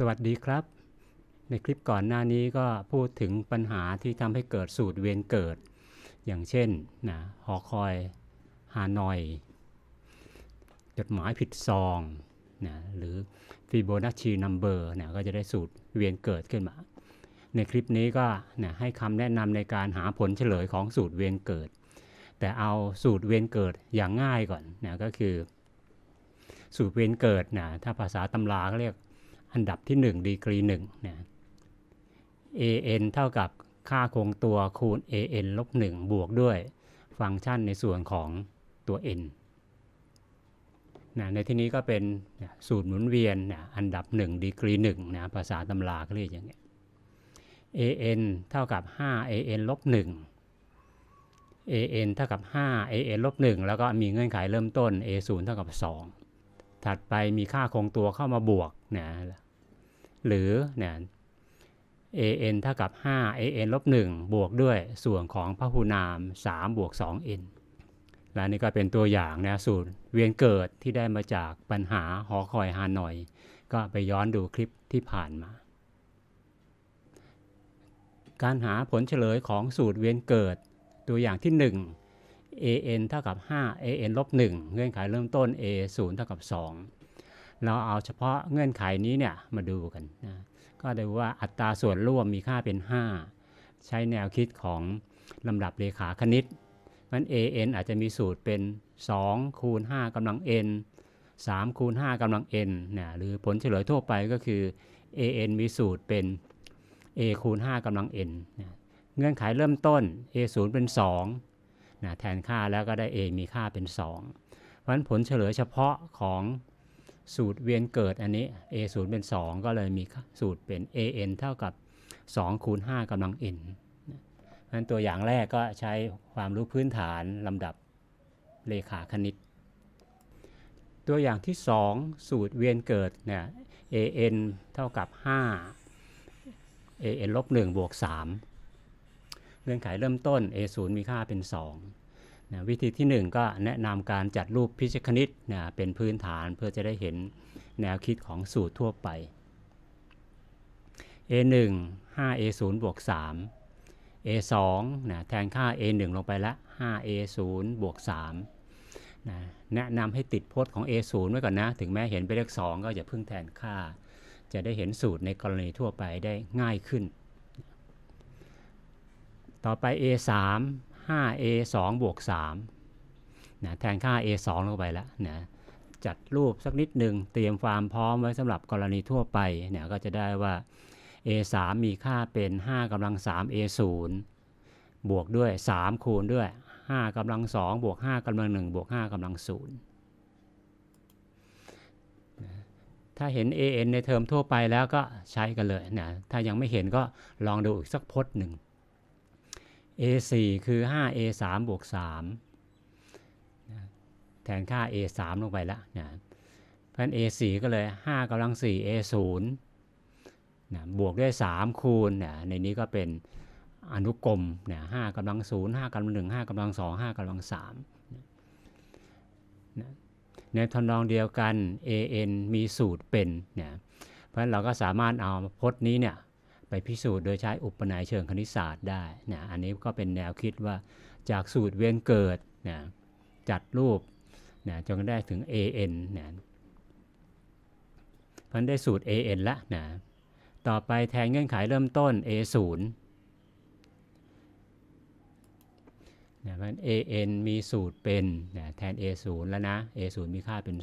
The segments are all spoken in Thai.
สวัสดีครับ ในคลิปก่อนหน้านี้ก็พูดถึงปัญหาที่ทำให้เกิดสูตรเวียนเกิด อย่างเช่นนะหอคอยฮานอย จดหมายผิดซองนะหรือฟิโบนัชชีนัมเบอร์นะก็จะได้สูตรเวียนเกิดขึ้นมา ในคลิปนี้ก็นะให้คำแนะนำในการหาผลเฉลยของสูตรเวียนเกิด แต่เอาสูตรเวียนเกิดอย่างง่ายก่อนนะก็คือ สูตรเวียนเกิดนะถ้าภาษาตำราก็เรียก อันดับที่1ดีกรี1นะ an เท่ากับค่าคงตัวคูณ an ลบ1บวกด้วยฟังก์ชันในส่วนของตัว n นะในที่นี้ก็เป็นสูตรหมุนเวียนนะอันดับ1ดีกรี1นะภาษาตำราก็เรียกอย่างเงี้ย an เท่ากับ 5 an ลบ1 an เท่ากับ 5 an ลบ1แล้วก็มีเงื่อนไขเริ่มต้น a 0เท่ากับ 2 ถัดไปมีค่าคงตัวเข้ามาบวกนะหรือนะ an เท่ากับ 5 an ลบ1บวกด้วยส่วนของพหุนาม 3 บวก 2n และนี่ก็เป็นตัวอย่างนะสูตรเวียนเกิดที่ได้มาจากปัญหาหอคอยฮานอย ก็ไปย้อนดูคลิปที่ผ่านมา การหาผลเฉลยของสูตรเวียนเกิดตัวอย่างที่ 1 an เท่ากับ 5 an ลบ1เงื่อนไขเริ่มต้น a 0เท่ากับ 2 เราเอาเฉพาะเงื่อนไขนี้เนี่ยมาดูกันนะก็ได้ว่าอัตราส่วนร่วมมีค่าเป็น 5 ใช้แนวคิดของลำดับเลขาคณิตมัน an อาจจะมีสูตรเป็น 2 คูณ 5กำลัง n 3 คูณ 5กำลัง n นะหรือผลเฉลยทั่วไปก็คือ an มีสูตรเป็น a คูณ 5กำลัง n นะเงื่อนไขเริ่มต้น a 0เป็น 2 นะแทนค่าแล้วก็ได้ a มีค่าเป็น 2 เพราะฉะนั้นผลเฉลยเฉพาะของสูตรเวียนเกิดอันนี้ a 0เป็น 2 ก็เลยมีสูตรเป็น an เท่ากับ 2 คูณ 5กำลัง n เพราะฉะนั้นตัวอย่างแรกก็ใช้ความรู้พื้นฐานลำดับเลขาคณิต ตัวอย่างที่ 2 สูตรเวียนเกิดเนี่ย an เท่ากับ 5 an ลบ1บวก3 เงื่อนไขเริ่มต้น a 0 มีค่าเป็น2นะวิธีที่ 1 ก็แนะนำการจัดรูปพิชคณิตนะเป็นพื้นฐานเพื่อจะได้เห็นแนวคิดของสูตรทั่วไป a 1 5 a 0 บวก3 a 2 นะแทนค่า a 1 ลงไปละ 5 a 0 บวก3นะแนะนำให้ติดพจน์ของ a 0 ไว้ก่อนนะ ถึงแม้เห็นเป็นเลข 2 ก็อย่าเพิ่งแทนค่า จะได้เห็นสูตรในกรณีทั่วไปได้ง่ายขึ้น ต่อไป a 3 5 a 2บวก3นะแทนค่า a 2ลงไปแล้วนะจัดรูปสักนิดหนึ่งเตรียมความพร้อมไว้สำหรับกรณีทั่วไปเนี่ยก็จะได้ว่า a 3มีค่าเป็น5กำลัง3 a 0บวกด้วย 3 คูณด้วย 5กำลัง2บวก5กำลัง1บวก5กำลัง0ถ้าเห็น an ในเทอมทั่วไปแล้วก็ใช้กันเลยนะถ้ายังไม่เห็นก็ลองดูอีกสักพจน์หนึ่ง a 4คือ 5 a 3บวก3แทนค่า a 3ลงไปแล้วนะเพราะฉะนั้น a 4ก็เลย5กำลัง4 a 0นะบวกด้วย 3 คูณนะในนี้ก็เป็นอนุกรมนะ5กำลัง0 5กำลัง1 5กำลัง2 5กำลัง3นะในทำนองเดียวกัน an มีสูตรเป็นนะเพราะฉะนั้นเราก็สามารถเอาพจน์นี้เนี่ย ไปพิสูจน์โดยใช้อุปนัยเชิงคณิตศาสตร์ได้นะอันนี้ก็เป็นแนวคิดว่าจากสูตรเวียนเกิดนะจัดรูปนะจนได้ถึง an นะพราะได้สูตร an ละนะต่อไปแทนเงื่อนไขเริ่มต้น a 0นะเพราะ an มีสูตรเป็นนะแทน a 0แล้วนะ a 0มีค่าเป็น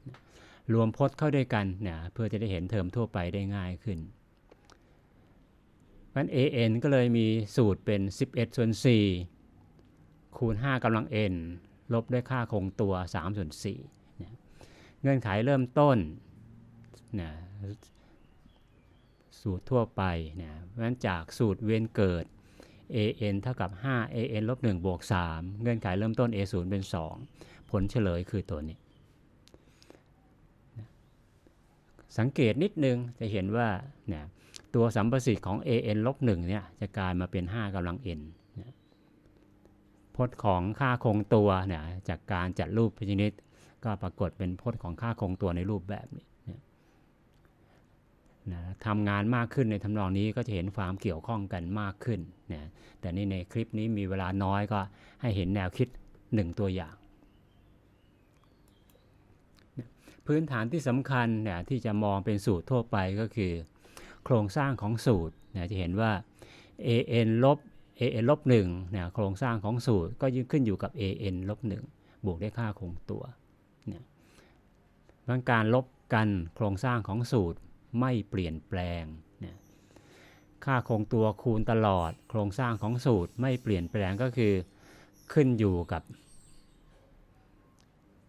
2 รวมพจน์เข้าด้วยกันนะเพื่อจะได้เห็นเทอมทั่วไปได้ง่ายขึ้น ราะ an ก็เลยมีสูตรเป็น 11 ส่วน 4 คูณ 5กำลัง n ลบด้วยค่าคงตัว 3 ส่วน4นะเงื่อนไขเริ่มต้นนะสูตรทั่วไปนะเพราะฉะนั้นจากสูตรเวียนเกิด an เท่ากับ 5 an ลบ1บวก3เงื่อนไขเริ่มต้น a 0เป็น 2 ผลเฉลยคือตัวนี้สังเกตนิดนึงจะเห็นว่านะ ตัวสัมประสิทธิ์ของ an ลบ1เนี่ยจะกลายมาเป็น 5กำลัง n นพจน์ของค่าคงตัวเนะจากการจัดรูปพิจิตก็ปรากฏเป็นพจน์ของค่าคงตัวในรูปแบบนี้นะนะทำงานมากขึ้นในทำนองนี้ก็จะเห็นความเกี่ยวข้องกันมากขึ้นนะแต่นี่ในคลิปนี้มีเวลาน้อยก็ให้เห็นแนวคิดหนึ่งตัวอย่างนะพื้นฐานที่สำคัญเนี่ยที่จะมองเป็นสูตรทั่วไปก็คือ โครงสร้างของสูตรนะจะเห็นว่า an ลบ an ลบ1เนี่ยโครงสร้างของสูตรก็ยขึ้นอยู่กับ an ลบ1บวกด้วยค่าคงตัวเนี่ยเพราการลบกันโครงสร้างของสูตรไม่เปลี่ยนแปลงค่าคงตัวคูณตลอด โครงสร้างของสูตรไม่เปลี่ยนแปลงก็คือขึ้นอยู่กับ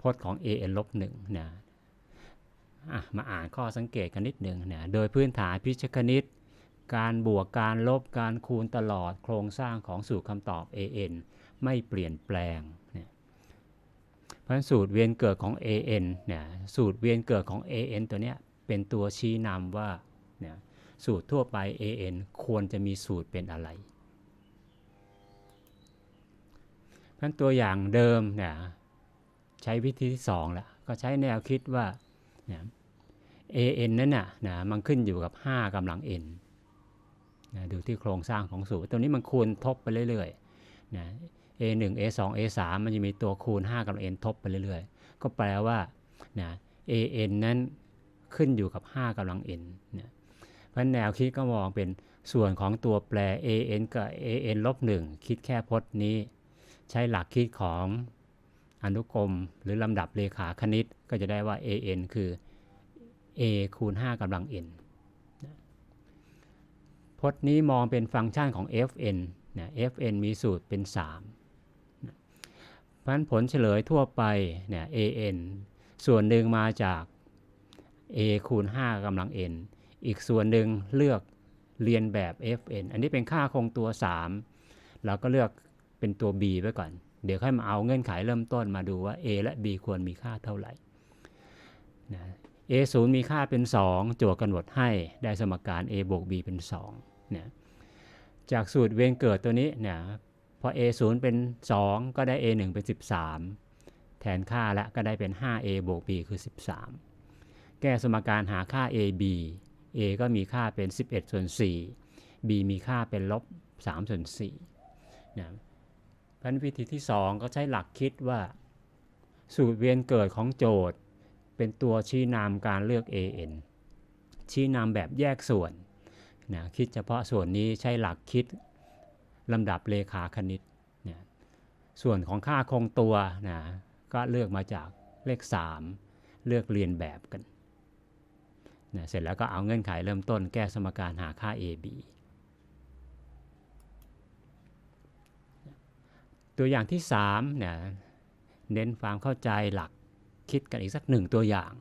พจน์ของ an ลบ1นะอะ มาอ่านข้อสังเกตกันนิดหนึ่งเนะโดยพื้นฐานพิชคณิต การบวกการลบการคูณตลอดโครงสร้างของสูตรคำตอบ an ไม่เปลี่ยนแปลงเนี่ยเพราะนั้นสูตรเวียนเกิดของ an เนี่ยสูตรเวียนเกิดของ an ตัวเนี้ยเป็นตัวชี้นำว่าเนี่ยสูตรทั่วไป an ควรจะมีสูตรเป็นอะไรเพราะนั้นตัวอย่างเดิมเนี่ยใช้วิธีที่สองแล้วก็ใช้แนวคิดว่าเนี่ย an นั้นน่ะนะมันขึ้นอยู่กับ 5กำลัง n นะดูที่โครงสร้างของสูตรตัวนี้มันคูณทบไปเรื่อยๆนะ a 1 a 2 a 3 มันจะมีตัวคูณ 5กำลัง n ทบไปเรื่อยๆ ก็แปลว่านะ an นั้นขึ้นอยู่กับ 5กำลัง n นะเพราะแนวคิดก็มองเป็นส่วนของตัวแปร an กับ an ลบ1คิดแค่พจน์นี้ ใช้หลักคิดของอนุกรมหรือลำดับเลขาคณิตก็จะได้ว่า an คือ a คูณ5กำลัง n พจน์นี้มองเป็นฟังก์ชันของ fn นะ fn มีสูตรเป็น 3 เพราะฉะนั้นผลเฉลยทั่วไปเนี่ย an ส่วนหนึ่งมาจาก a คูณ5กำลัง n อีกส่วนหนึ่งเลือกเรียนแบบ fn อันนี้เป็นค่าคงตัว 3 เราก็เลือกเป็นตัว b ไว้ก่อน เดี๋ยวค่อยมาเอาเงื่อนไขเริ่มต้นมาดูว่า a และ b ควรมีค่าเท่าไหร่นะ a 0มีค่าเป็น 2จทย์กำหนดให้ได้สมการ a บวก b เป็น2เนี่ยจากสูตรเวนเกิดตัวนี้เนี่ยพอ a 0เป็น 2 ก็ได้ a 1เป็น 13 แทนค่าและก็ได้เป็น 5a บวก b คือ 13 แก้สมการหาค่า a b a ก็มีค่าเป็น 11ส่วน4 b มีค่าเป็นลบ3ส่วน4นะเพราะฉะนั้นวิธีที่ 2 ก็ใช้หลักคิดว่า สูตรเวียนเกิดของโจทย์ เป็นตัวชี้นำการเลือก an ชี้นำแบบแยกส่วนนะคิดเฉพาะส่วนนี้ใช้หลักคิดลำดับเลขาคณิตนะส่วนของค่าคงตัวนะก็เลือกมาจากเลข 3 เลือกเรียนแบบกันนะเสร็จแล้วก็เอาเงื่อนไขเริ่มต้นแก้สมการหาค่า a b ตัวอย่างที่3เนี่ยเน้นความเข้าใจหลัก คิดกันอีกสักหนึ่งตัวอย่าง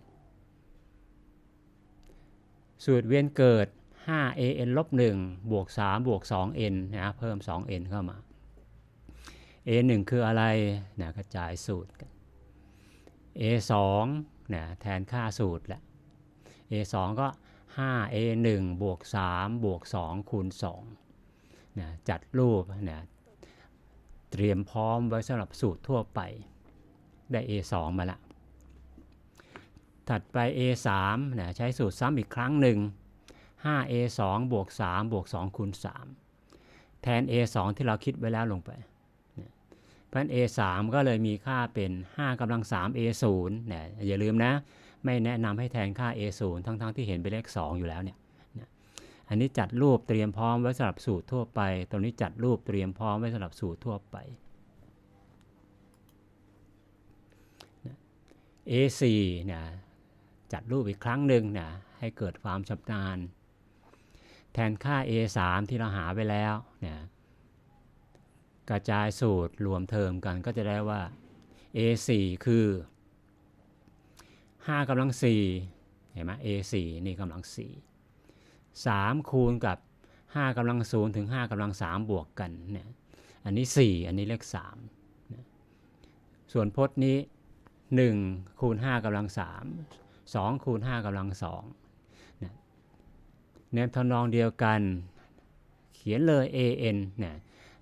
สูตรเวียนเกิด 5an ลบ1บวก3บวก 2n นะเพิ่ม 2n เข้ามา a 1 คืออะไรนะกระจายสูตรกัน a 2 นะแทนค่าสูตรแหละ a 2 ก็ 5a 1 บวก3บวก2คูณ2นะจัดรูปนะเตรียมพร้อมไว้สำหรับสูตรทั่วไปได้ a 2 มาละ ถัดไป a 3 นะใช้สูตรซ้ำอีกครั้งหนึ่ง 5a 2 บวก3บวก2คูณ3แทน a 2 ที่เราคิดไว้แล้วลงไปเพราะฉะนั้น a 3 ก็เลยมีค่าเป็น5กำลัง 3 a 0 นะอย่าลืมนะ ไม่แนะนำให้แทนค่า a 0 ทั้งๆทที่เห็นเป็นเลข 2 อยู่แล้วเนี่ยอันนี้จัดรูปเตรียมพร้อมไว้สำหรับสูตรทั่วไป ตรงนี้จัดรูปเตรียมพร้อมไว้สำหรับสูตรทั่วไป A4 เนี่ย จัดรูปอีกครั้งหนึ่งนะให้เกิดความชำนาญ แทนค่า A3 ที่เราหาไปแล้วเนี่ยกระจายสูตรรวมเทอมกันก็จะได้ว่า A4 คือ5กำลัง4เห็นไหม A4 นี่กำลัง4 3 คูณกับ 5กำลัง0ถึง 5กำลัง3บวกกันเนี่ยอันนี้ 4 อันนี้เลข3ส่วนพจน์นี้ 1 คูณ 5กำลัง3 2 คูณ5กำลัง2นะแนวทำนองเดียวกันเขียนเลย an นะ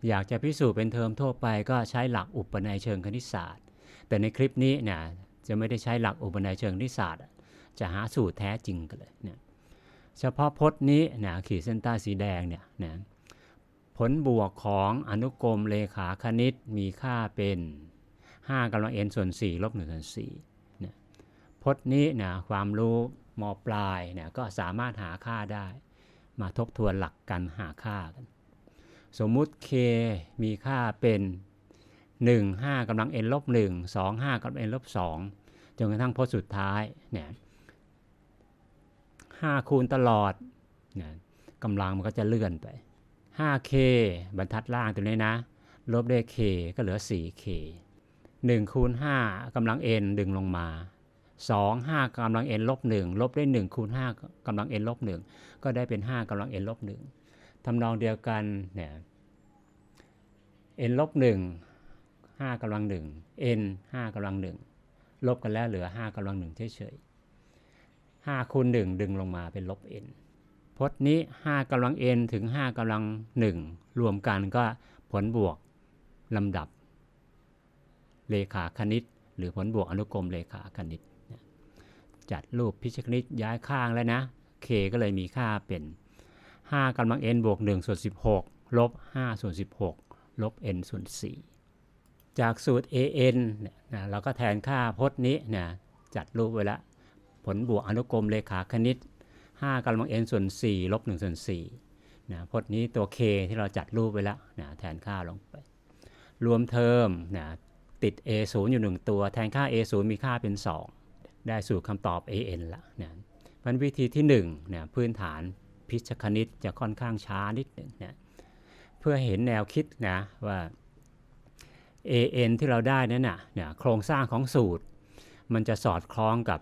อยากจะพิสูจน์เป็นเทอมทั่วไปก็ใช้หลักอุปนัยเชิงคณิตศาสตร์ แต่ในคลิปนี้นะจะไม่ได้ใช้หลักอุปนัยเชิงคณิตศาสตร์ จะหาสูตรแท้จริงกันเลยเนี่ยเฉพาะพจน์นี้นะขีดเส้นใต้สีแดงเนี่ยนะผลบวกของอนุกรมเลขาคณิตมีค่าเป็น 5กำลัง n ส่วน 4 ลบ1ส่วนสี่ พจน์นี้นะความรู้มปลายเนี่ยก็สามารถหาค่าได้ มาทบทวนหลักการหาค่ากัน สมมุติ k มีค่าเป็น 1 5กำลัง n ลบ1 2 5กำลัง n ลบ2จนกระทั่งพจน์สุดท้ายเนี่ย5คูณตลอดเนี่ยกำลังมันก็จะเลื่อนไป 5k บรรทัดล่างตัวนี้นะ ลบด้วย k ก็เหลือ 4k 1คูณ5กำลัง n ดึงลงมา 2 5กำลัง n ลบ1ลบด้วย1คูณ5กำลัง n ลบ1ก็ได้เป็น 5กำลัง n ลบ1ทำนองเดียวกันเนี่ย n ลบ1 5กำลัง 1 n 5กำลัง 1 ลบกันแล้วเหลือ 5กำลัง1เฉยๆ5คูณ1ดึงลงมาเป็นลบ n พจน์นี้ 5กำลัง n ถึง 5กำลัง 1 รวมกันก็ผลบวกลำดับ เลขาคณิต หรือผลบวกอนุกรมเลขาคณิต จัดรูปพิชคณิตย้ายข้างแล้วนะ k ก็เลยมีค่าเป็น 5กำลัง n บวก1ส่วน16 ลบ5ส่วน16 ลบ n ส่วน4จากสูตร an เนี่ยนะเราก็แทนค่าพจน์นี้นะจัดรูปไว้แล้วผลบวกอนุกรมเลขาคณิต 5กำลัง n ส่วน4ลบ1ส่วน4นะพจน์นี้ตัว k ที่เราจัดรูปไว้แล้วนะแทนค่าลงไป รวมเทอมนะติด a 0อยู่ 1 ตัว แทนค่า a 0มีค่าเป็น 2 ได้สูตรคำตอบ an ละเนะมันวิธีที่1นะพื้นฐานพิชคณิตจะค่อนข้างช้านิดหนึ่งเนะเพื่อเห็นแนวคิดนะว่า an ที่เราได้นั้นนะนะโครงสร้างของสูตร มันจะสอดคล้องกับ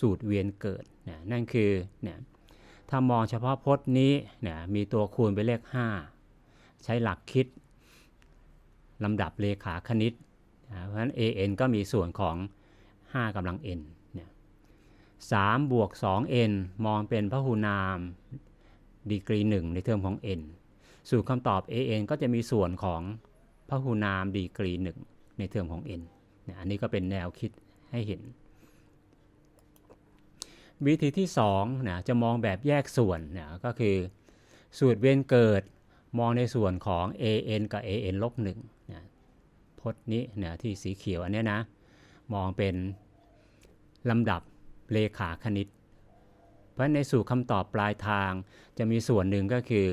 สูตรเวียนเกิดนะนั่นคือเนะถ้ามองเฉพาะพจน์นี้เนะมีตัวคูณเป็นเลข 5 ใช้หลักคิดลำดับเลขาคณิตนะเพราะฉะนั้น an ก็มีส่วนของ 5กำลัง n เนี่ย3บวก 2n มองเป็นพหุนามดีกรี 1 ในเทอมของ n สูตรคำตอบ an ก็จะมีส่วนของพหุนามดีกรี 1 ในเทอมของ n เนะอันนี้ก็เป็นแนวคิดให้เห็น วิธีที่2นะจะมองแบบแยกส่วนนะก็คือสูตรเวียนเกิดมองในส่วนของ an กับ an ลบ1นะพจน์นี้นะที่สีเขียวอันนี้นะ มองเป็น ลำดับเลขาคณิต เพราะในสูตรคำตอบปลายทางจะมีส่วนหนึ่งก็คือ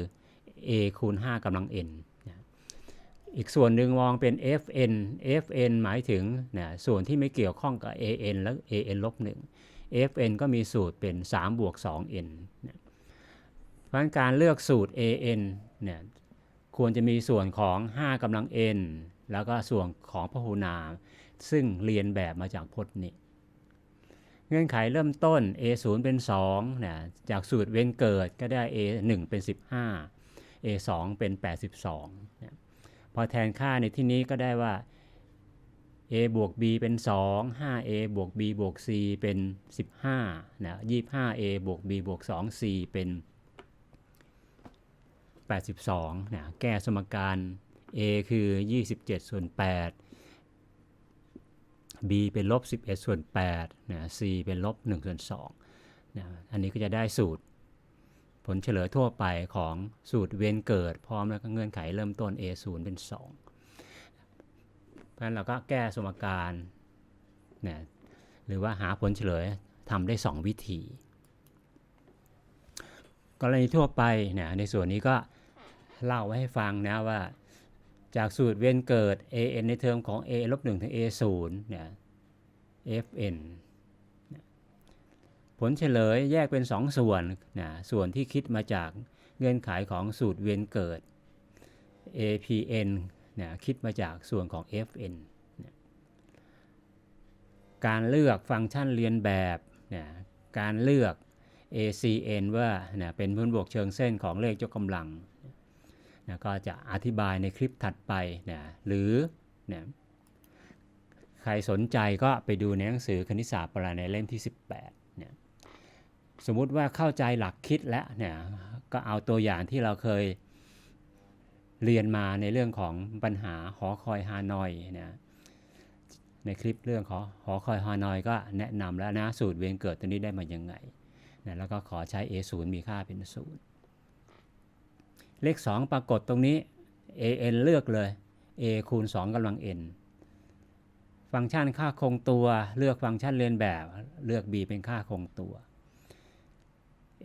a คูณ5กำลัง n อีกส่วนหนึ่งมองเป็น fn fn หมายถึงนะส่วนที่ไม่เกี่ยวข้องกับ an และ an ลบ1 fn ก็มีสูตรเป็น 3 บวก 2n นะเพราะการเลือกสูตร an เนี่ยควรจะมีส่วนของ 5กำลัง n แล้วก็ส่วนของพหุนาม ซึ่งเรียนแบบมาจากพจน์นี้ เงื่อนไขเริ่มต้น a 0เป็น2นะจากสูตรเว้นเกิดก็ได้ a 1เป็น 15 a 2เป็น 82นะพอแทนค่าในที่นี้ก็ได้ว่า a บวก b เป็น 2 5a บวก b บวก c เป็น 15นะ 25a บวก b บวก 2c เป็น 82นะแก้สมการ a คือ 27 ส่วน 8 b เป็นลบ 11 ส่วน8นะ c เป็นลบ1ส่วน2นะอันนี้ก็จะได้สูตร ผลเฉลยทั่วไปของสูตรเวียนเกิด พร้อมแล้วก็เงื่อนไขเริ่มต้น a 0เป็น 2 เพราะฉะนั้นเราก็แก้สมการนะหรือว่าหาผลเฉลยทำได้ 2 วิธี กรณีทั่วไปนะในส่วนนี้ก็เล่าไว้ให้ฟังนะว่า จากสูตรเวียนเกิด an ในเทอมของ a ลบ1ถึง a 0เนี่ย fn นผลเฉลยแยกเป็น 2 ส่วนนะส่วนที่คิดมาจากเงื่อนไขของสูตรเวียนเกิด apn นะคิดมาจากส่วนของ fn นะการเลือกฟังก์ชันเรียนแบบนะการเลือก acn ว่านะเป็นพื้นบวกเชิงเส้นของเลขยกกำลังนะ ก็จะอธิบายในคลิปถัดไปนะหรือนะใครสนใจก็ไปดูในหนังสือคณิตศาสตร์ปราในเล่มที่ 18นะสมมุติว่าเข้าใจหลักคิดแล้วเนี่ยก็เอาตัวอย่างที่เราเคยเรียนมาในเรื่องของปัญหาหอคอยฮานอยนะในคลิปเรื่องของหอคอยฮานอยก็แนะนำแล้วนะสูตรเวียนเกิดตัวนี้ได้มายังไงนะแล้วก็ขอใช้ a 0 มีค่าเป็น0 เลข 2 ปรากฏตรงนี้ an เลือกเลย a คูณ 2กำลัง n ฟังก์ชันค่าคงตัวเลือกฟังก์ชันเรียนแบบ เลือก b เป็นค่าคงตัว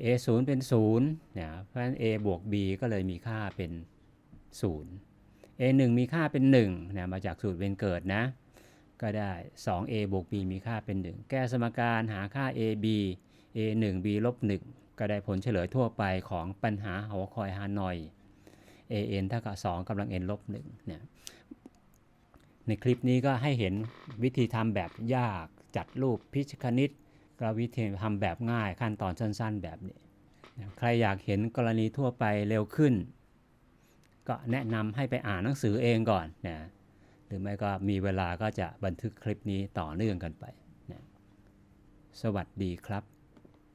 a 0เป็น0เนี่ยเพราะฉะนั้น a บวก b ก็เลยมีค่าเป็น 0 a 1มีค่าเป็น1เนี่ยมาจากสูตรเวนเกิดนะก็ได้ 2a บวก b มีค่าเป็น 1 แก้สมการหาค่า a b a 1 b ลบ1 ก็ได้ผลเฉลยทั่วไปของปัญหาหอคอยฮานอย a n เท่ากับ2กำลัง n ลบ1เนี่ยในคลิปนี้ก็ให้เห็นวิธีทำแบบยากจัดรูปพิชคณิตกับวิธีทำแบบง่ายขั้นตอนสั้น ๆ แบบนี้ใครอยากเห็นกรณีทั่วไปเร็วขึ้น ก็แนะนำให้ไปอ่านหนังสือเองก่อนนะหรือไม่ก็มีเวลาก็จะบันทึกคลิปนี้ต่อเนื่องกันไปนะสวัสดีครับ